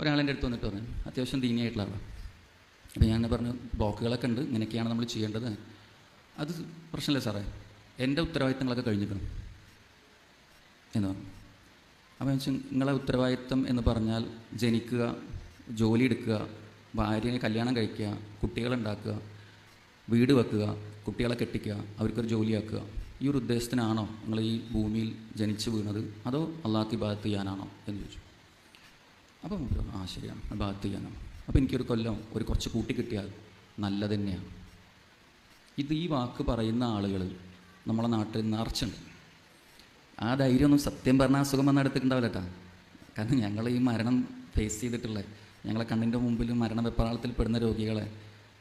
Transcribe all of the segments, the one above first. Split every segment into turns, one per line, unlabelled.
ഒരാളെന്റെ അടുത്ത് വന്നിട്ട് പറഞ്ഞു അത്യാവശ്യം ദീനിയായിട്ടുള്ള ആളാണ് അപ്പോൾ ഞാൻ പറഞ്ഞു ബ്ലോക്കുകളൊക്കെ ഉണ്ട് ഇങ്ങനെയൊക്കെയാണ് നമ്മൾ ചെയ്യേണ്ടത്. അത് പ്രശ്നമില്ല സാറേ എന്റെ ഉത്തരവാദിത്തങ്ങളൊക്കെ കഴിഞ്ഞിരിക്കണം എന്ന് പറഞ്ഞു. അപ്പോൾ വെച്ചാൽ നിങ്ങളെ ഉത്തരവാദിത്തം എന്ന് പറഞ്ഞാൽ ജനിക്കുക ജോലി എടുക്കുക ഭാര്യനെ കല്യാണം കഴിക്കുക കുട്ടികളുണ്ടാക്കുക വീട് വെക്കുക കുട്ടികളെ കെട്ടിക്കുക അവർക്കൊരു ജോലിയാക്കുക ഈ ഒരു ഉദ്ദേശത്തിനാണോ നിങ്ങൾ ഈ ഭൂമിയിൽ ജനിച്ചു വീണത്? അതോ അള്ളാഹ് ഇബാദത്ത് ചെയ്യാനാണോ? എന്ന് ചോദിച്ചു. അപ്പം പറഞ്ഞു, ആ ശരിയാണ് ഇബാദത്ത് ചെയ്യണം അപ്പോൾ എനിക്കൊരു കൊല്ലം ഒരു കുറച്ച് കൂട്ടി കിട്ടിയാൽ നല്ലത് തന്നെയാണ് ഇത് ഈ വാക്ക് പറയുന്ന ആളുകൾ നമ്മളെ നാട്ടിൽ നിറച്ചുണ്ട് ആ ധൈര്യമൊന്നും സത്യം പറഞ്ഞാൽ അസുഖം വന്ന് എടുത്തിട്ടുണ്ടാവില്ല കേട്ടോ കാരണം ഞങ്ങൾ ഈ മരണം ഫേസ് ചെയ്തിട്ടുള്ള ഞങ്ങളെ കണ്ണിന്റെ മുമ്പിൽ മരണ വെപ്രാളത്തിൽ പെടുന്ന രോഗികളെ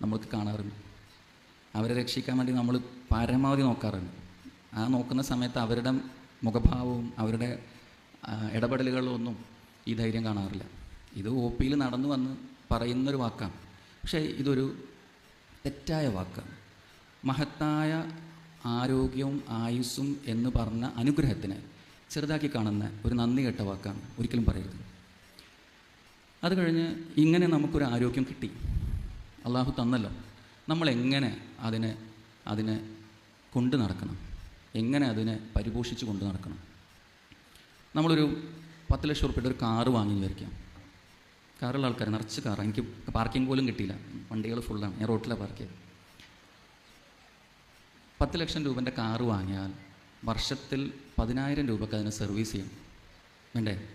നമ്മൾക്ക് കാണാറുണ്ട്. അവരെ രക്ഷിക്കാൻ വേണ്ടി നമ്മൾ പരമാവധി നോക്കാറുണ്ട്. ആ നോക്കുന്ന സമയത്ത് അവരുടെ മുഖഭാവവും അവരുടെ ഇടപെടലുകളൊന്നും ഈ ധൈര്യം കാണാറില്ല. ഇത് ഒ പിയിൽ നടന്നു വന്ന് പറയുന്നൊരു വാക്കാണ്. പക്ഷേ ഇതൊരു തെറ്റായ വാക്കാണ്. മഹത്തായ ആരോഗ്യവും ആയുസ്സും എന്ന് പറഞ്ഞ അനുഗ്രഹത്തിനെ ചെറുതാക്കി കാണുന്ന ഒരു നന്ദി കെട്ട വാക്കാണ്. ഒരിക്കലും പറയരുത്. അത് കഴിഞ്ഞ് ഇങ്ങനെ നമുക്കൊരു ആരോഗ്യം കിട്ടി. അള്ളാഹു തന്നല്ലോ. നമ്മളെങ്ങനെ അതിനെ അതിനെ കൊണ്ടു നടക്കണം? എങ്ങനെ അതിനെ പരിപോഷിച്ച് കൊണ്ടു നടക്കണം? നമ്മളൊരു പത്ത് ലക്ഷം ഉറുപ്പിയുടെ ഒരു കാറ് വാങ്ങി വിചാരിക്കാം കാറുള്ള ആൾക്കാർ നിറച്ച് കാർ എനിക്ക് പാർക്കിംഗ് പോലും കിട്ടിയില്ല. വണ്ടികൾ ഫുള്ളാണ്. ഞാൻ റോട്ടിലാണ് പാർക്ക് ചെയ്തത് പത്ത് ലക്ഷം രൂപന്റെ കാറ് വാങ്ങിയാൽ വർഷത്തിൽ പതിനായിരം രൂപക്ക് അതിന് സർവീസ് ചെയ്യണം വേണ്ടേ?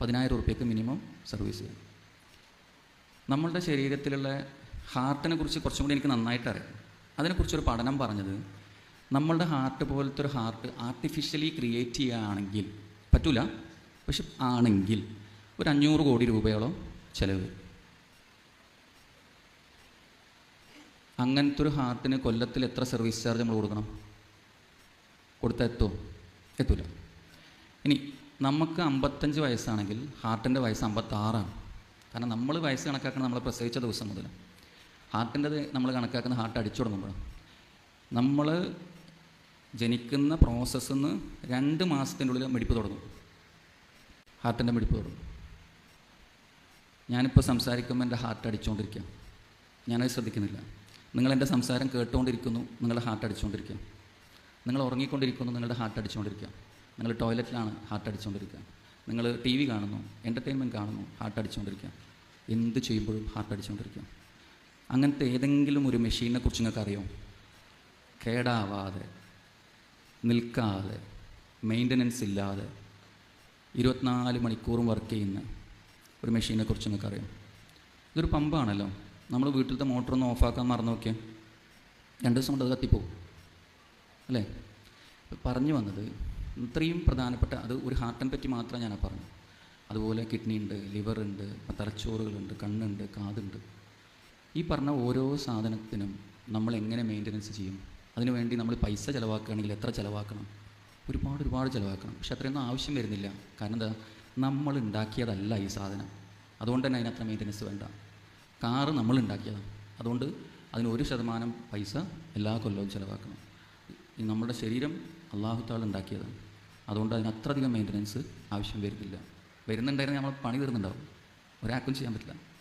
പതിനായിരം ഉറുപ്പ്യക്ക് മിനിമം സർവീസ് ചെയ്യണം നമ്മളുടെ ശരീരത്തിലുള്ള ഹാർട്ടിനെ കുറിച്ച് കുറച്ചും കൂടി എനിക്ക് നന്നായിട്ട് അറിയാം. അതിനെക്കുറിച്ചൊരു പഠനം പറഞ്ഞത് നമ്മളുടെ ഹാർട്ട് പോലത്തെ ഒരു ഹാർട്ട് ആർട്ടിഫിഷ്യലി ക്രിയേറ്റ് ചെയ്യുകയാണെങ്കിൽ പറ്റൂല. പക്ഷെ ആണെങ്കിൽ ഒരു അഞ്ഞൂറ് കോടി രൂപയോളം ചിലവ്. അങ്ങനത്തെ ഒരു ഹാർട്ടിന് കൊല്ലത്തിൽ എത്ര സർവീസ് ചാർജ് നമ്മൾ കൊടുക്കണം? കൊടുത്താൽ എത്തുമോ എത്തൂല. ഇനി നമുക്ക് അമ്പത്തഞ്ച് വയസ്സാണെങ്കിൽ ഹാർട്ടിന്റെ വയസ്സ് അമ്പത്താറാണ്. കാരണം നമ്മൾ വയസ്സ് കണക്കാക്കുന്നത് നമ്മൾ പ്രസവിച്ച ദിവസം മുതൽ. ഹാർട്ടിന്റെത് നമ്മൾ കണക്കാക്കുന്ന ഹാർട്ട് അടിച്ചു തുടങ്ങുമ്പോഴാണ്. നമ്മൾ ജനിക്കുന്ന പ്രോസസ്സിൽ നിന്ന് രണ്ട് മാസത്തിന്റെ ഉള്ളിൽ മെടിപ്പ് തുടങ്ങും. ഹാർട്ടിന്റെ മിടിപ്പ് തുടങ്ങും ഞാനിപ്പോൾ സംസാരിക്കുമ്പോൾ എന്റെ ഹാർട്ട് അടിച്ചുകൊണ്ടിരിക്കുക ഞാനത് ശ്രദ്ധിക്കുന്നില്ല. നിങ്ങൾ എന്റെ സംസാരം കേട്ടുകൊണ്ടിരിക്കുന്നു നിങ്ങളുടെ ഹാർട്ട് അടിച്ചുകൊണ്ടിരിക്കുക നിങ്ങൾ ഉറങ്ങിക്കൊണ്ടിരിക്കുന്നു നിങ്ങളുടെ ഹാർട്ട് അടിച്ചുകൊണ്ടിരിക്കുക നിങ്ങൾ ടോയ്ലറ്റിലാണ് ഹാർട്ട് അടിച്ചുകൊണ്ടിരിക്കുക നിങ്ങൾ ടി വി കാണുന്നു എന്റർടൈൻമെന്റ് കാണുന്നു ഹാർട്ട് അടിച്ചുകൊണ്ടിരിക്കുക എന്ത് ചെയ്യുമ്പോഴും ഹാർട്ട് അടിച്ചുകൊണ്ടിരിക്കുക അങ്ങനത്തെ ഏതെങ്കിലും ഒരു മെഷീനെ കുറിച്ച് നിങ്ങൾക്ക് അറിയോ കേടാവാതെ നിൽക്കാതെ മെയിന്റനൻസ് ഇല്ലാതെ ഇരുപത്തിനാല് മണിക്കൂറും വർക്ക് ചെയ്യുന്ന ഒരു മെഷീനെ കുറിച്ച് നിങ്ങൾക്ക് അറിയാം ഇതൊരു പമ്പാണല്ലോ നമ്മൾ വീട്ടിലത്തെ മോട്ടറൊന്ന് ഓഫാക്കാൻ മറന്നു നോക്കിയാൽ രണ്ട് ദിവസം കൊണ്ട് അത് കത്തിപ്പോവും. അല്ലേ? പറഞ്ഞു വന്നത് ഇത്രയും പ്രധാനപ്പെട്ട അത് ഒരു ഹാർട്ടിനെ പറ്റി മാത്രം ഞാൻ പറഞ്ഞു അതുപോലെ കിഡ്നി ഉണ്ട് ലിവർ ഉണ്ട് തലച്ചോറുകളുണ്ട് കണ്ണുണ്ട് കാതുണ്ട്. ഈ പറഞ്ഞ ഓരോ സാധനത്തിനും നമ്മൾ എങ്ങനെ മെയിന്റനൻസ് ചെയ്യും? അതിനുവേണ്ടി നമ്മൾ പൈസ ചിലവാക്കുകയാണെങ്കിൽ എത്ര ചിലവാക്കണം? ഒരുപാട് ഒരുപാട് ചിലവാക്കണം. പക്ഷെ അത്രയൊന്നും ആവശ്യം വരുന്നില്ല. കാരണം എന്താ? നമ്മൾ ഉണ്ടാക്കിയതല്ല ഈ സാധനം. അതുകൊണ്ട് തന്നെ അതിനത്ര മെയിന്റനൻസ് വേണ്ട. കാറ് നമ്മൾ ഉണ്ടാക്കിയതാണ്. അതുകൊണ്ട് അതിന് ഒരു ശതമാനം പൈസ എല്ലാ കൊല്ലവും ചിലവാക്കണം. നമ്മുടെ ശരീരം അള്ളാഹുത്താൾ ഉണ്ടാക്കിയതാണ്. അതുകൊണ്ട് അതിന് അത്രയധികം മെയിന്റനൻസ് ആവശ്യം വരുന്നില്ല. വരുന്നുണ്ടായിരുന്നെങ്കിൽ നമ്മൾ പണി തീർന്നുണ്ടാവും. ഒരാൾക്കും ചെയ്യാൻ പറ്റില്ല.